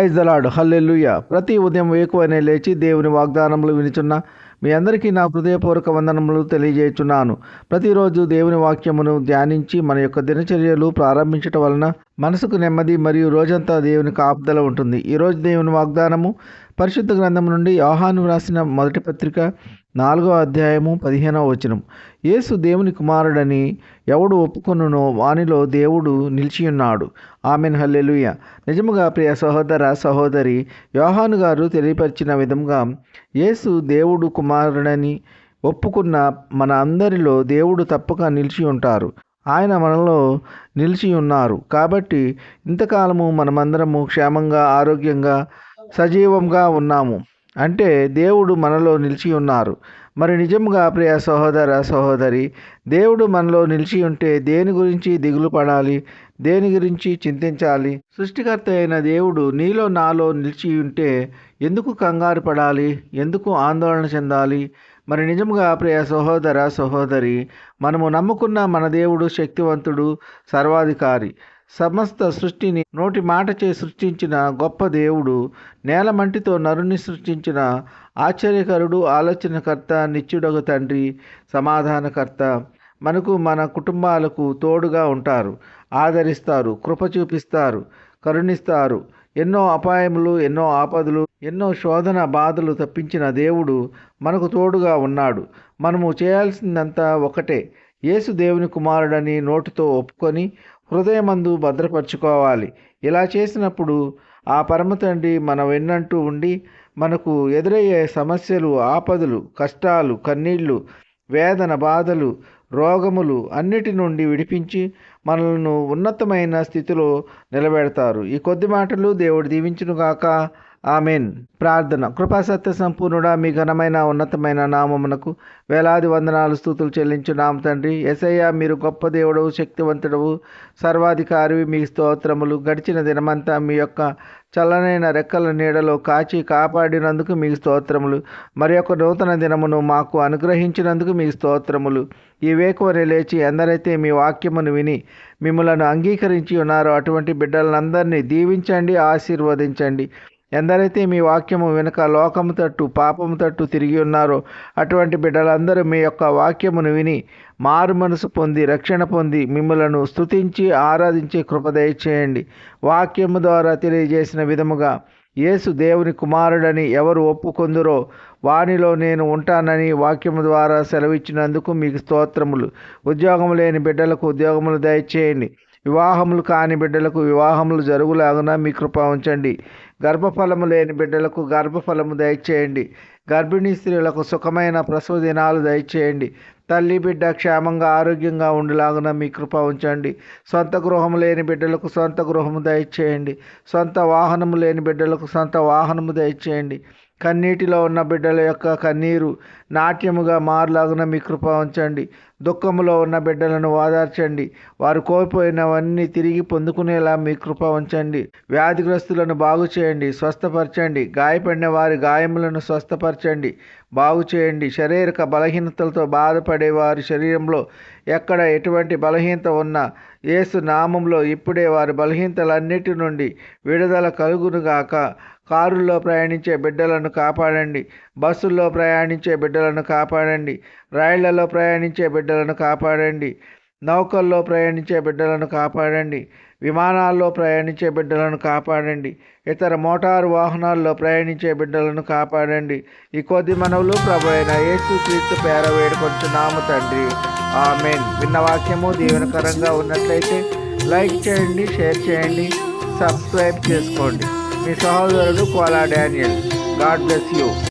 Praise the Lord హల్లెలూయ. ప్రతి ఉదయం వేకువనే లేచి దేవుని వాగ్దానములు వినిచున్న మీ అందరికీ నా హృదయపూర్వక వందనములు తెలియజేయుచున్నాను. ప్రతిరోజు దేవుని వాక్యమును ధ్యానించి మన యొక్క దినచర్యలు ప్రారంభించటం వలన మనసుకు నెమ్మది మరియు రోజంతా దేవుని కాపుదల ఉంటుంది. ఈరోజు దేవుని వాగ్దానము పరిశుద్ధ గ్రంథం నుండి యోహాను రాసిన మొదటి పత్రిక నాలుగో అధ్యాయము పదిహేనవ వచనం. యేసు దేవుని కుమారుడని ఎవడు ఒప్పుకొనునో వానిలో దేవుడు నిలిచియున్నాడు. Amen hallelujah. నిజముగా ప్రియ సహోదర సహోదరి యోహాను గారు తెలియపరిచిన విధంగా యేసు దేవుడు కుమారుడని ఒప్పుకున్న మన అందరిలో దేవుడు తప్పక నిలిచి ఉంటారు ఆయన మనలో నిలిచి ఉన్నారు కాబట్టి ఇంతకాలము మనమందరము క్షేమంగా ఆరోగ్యంగా సజీవంగా ఉన్నాము. అంటే దేవుడు మనలో నిలిచి ఉన్నారు. మరి నిజంగా ప్రియ సహోదర సహోదరి దేవుడు మనలో నిలిచి ఉంటే దేని గురించి దిగులు పడాలి? దేని గురించి చింతించాలి? సృష్టికర్త అయిన దేవుడు నీలో నాలో నిలిచి ఉంటే ఎందుకు కంగారు పడాలి? ఎందుకు ఆందోళన చెందాలి? మరి నిజముగా ప్రియ సహోదర సహోదరి మనము నమ్ముకున్న మన దేవుడు శక్తివంతుడు సర్వాధికారి. సమస్త సృష్టిని నోటి మాటచే సృష్టించిన గొప్ప దేవుడు నేలమంటితో నరుని సృష్టించిన ఆశ్చర్యకరుడు ఆలోచనకర్త నిత్యుడగు తండ్రి సమాధానకర్త. మనకు మన కుటుంబాలకు తోడుగా ఉంటారు ఆదరిస్తారు కృప చూపిస్తారు కరుణిస్తారు. ఎన్నో అపాయములు ఎన్నో ఆపదలు ఎన్నో శోధన బాధలు తప్పించిన దేవుడు మనకు తోడుగా ఉన్నాడు. మనము చేయాల్సిందంతా ఒకటే యేసు దేవుని కుమారుడని నోటితో ఒప్పుకొని హృదయమందు భద్రపరచుకోవాలి. ఇలా చేసినప్పుడు ఆ పరమ తండ్రి మన వెన్నంటూ ఉండి మనకు ఎదురయ్యే సమస్యలు ఆపదలు కష్టాలు కన్నీళ్ళు వేదన బాధలు రోగములు అన్నిటి నుండి విడిపించి మనల్ని ఉన్నతమైన స్థితిలో నిలబెడతారు. ఈ కొద్ది మాటలు దేవుడు దీవించునుగాక. ఆమెన్. ప్రార్థన. కృపాసత్య సంపూర్ణుడా మీ ఘనమైన ఉన్నతమైన నామమునకు వేలాది వందనాలు స్థుతులు చెల్లించు నామ తండ్రి. ఎసయ్య మీరు గొప్ప దేవుడవు శక్తివంతుడవు సర్వాధికారివి మీ స్తోత్రములు గడిచిన దినమంతా మీ యొక్క చల్లనైన రెక్కల నీడలో కాచి కాపాడినందుకు మీకు స్తోత్రములు. మరి యొక్క నూతన దినమును మాకు అనుగ్రహించినందుకు మీకు స్తోత్రములు. ఈ వేకువని లేచి ఎందరైతే మీ వాక్యమును విని మిమ్మలను అంగీకరించి ఉన్నారో. అటువంటి బిడ్డలందరినీ దీవించండి ఆశీర్వదించండి. ఎందరైతే మీ వాక్యము వెనుక లోకము తట్టు పాపము తట్టు తిరిగి ఉన్నారో అటువంటి బిడ్డలందరూ మీ యొక్క వాక్యమును విని మారు మనసు పొంది రక్షణ పొంది మిమ్మలను స్తుతించి ఆరాధించే కృప దయచేయండి. వాక్యము ద్వారా తెలియజేసిన విధముగా యేసు దేవుని కుమారుడని ఎవరు ఒప్పుకొందురో వానిలో నేను ఉంటానని వాక్యము ద్వారా సెలవిచ్చినందుకు మీకు స్తోత్రములు. ఉద్యోగం లేని బిడ్డలకు ఉద్యోగములు దయచేయండి. వివాహములు కాని బిడ్డలకు వివాహములు జరుగులాగున మీ కృప ఉంచండి. గర్భఫలము లేని బిడ్డలకు గర్భఫలము దయచేయండి. గర్భిణీ స్త్రీలకు సుఖమైన ప్రసవ దినాలు దయచేయండి. తల్లి బిడ్డ క్షేమంగా ఆరోగ్యంగా ఉండేలాగున మీ కృప ఉంచండి. సొంత గృహము లేని బిడ్డలకు సొంత గృహము దయచేయండి. సొంత వాహనము లేని బిడ్డలకు సొంత వాహనము దయచేయండి. కన్నీటిలో ఉన్న బిడ్డల యొక్క కన్నీరు నాట్యముగా మారులాగున మీ కృప ఉంచండి. దుఃఖములో ఉన్న బిడ్డలను ఓదార్చండి వారు కోల్పోయినవన్నీ తిరిగి పొందుకునేలా మీ కృప ఉంచండి. వ్యాధిగ్రస్తులను బాగు చేయండి. స్వస్థపరచండి. గాయపడిన వారి గాయములను స్వస్థపరచండి. బాగు చేయండి. శారీరక బలహీనతలతో బాధపడే వారి శరీరంలో ఎక్కడ ఎటువంటి బలహీనత ఉన్నా యేసు నామంలో ఇప్పుడే వారి బలహీనతలన్నిటి నుండి విడుదల కలుగునుగాక. కారుల్లో ప్రయాణించే బిడ్డలను కాపాడండి. బస్సుల్లో ప్రయాణించే బిడ్డలను కాపాడండి. రైళ్ళలో ప్రయాణించే బిడ్డలను కాపాడండి. నౌకల్లో ప్రయాణించే బిడ్డలను కాపాడండి. విమానాల్లో ప్రయాణించే బిడ్డలను కాపాడండి. ఇతర మోటారు వాహనాల్లో ప్రయాణించే బిడ్డలను కాపాడండి. ఈ కొద్ది మనవులు ప్రభు అయిన యేసు క్రీస్తు పేర వేడుకొంచున్నాము తండ్రి. ఆమెన్. విన్న వాక్యము దీవెనకరంగా ఉన్నట్లయితే లైక్ చేయండి షేర్ చేయండి సబ్స్క్రైబ్ చేసుకోండి. మీ సహోదరుడు Kola Daniel. God bless you.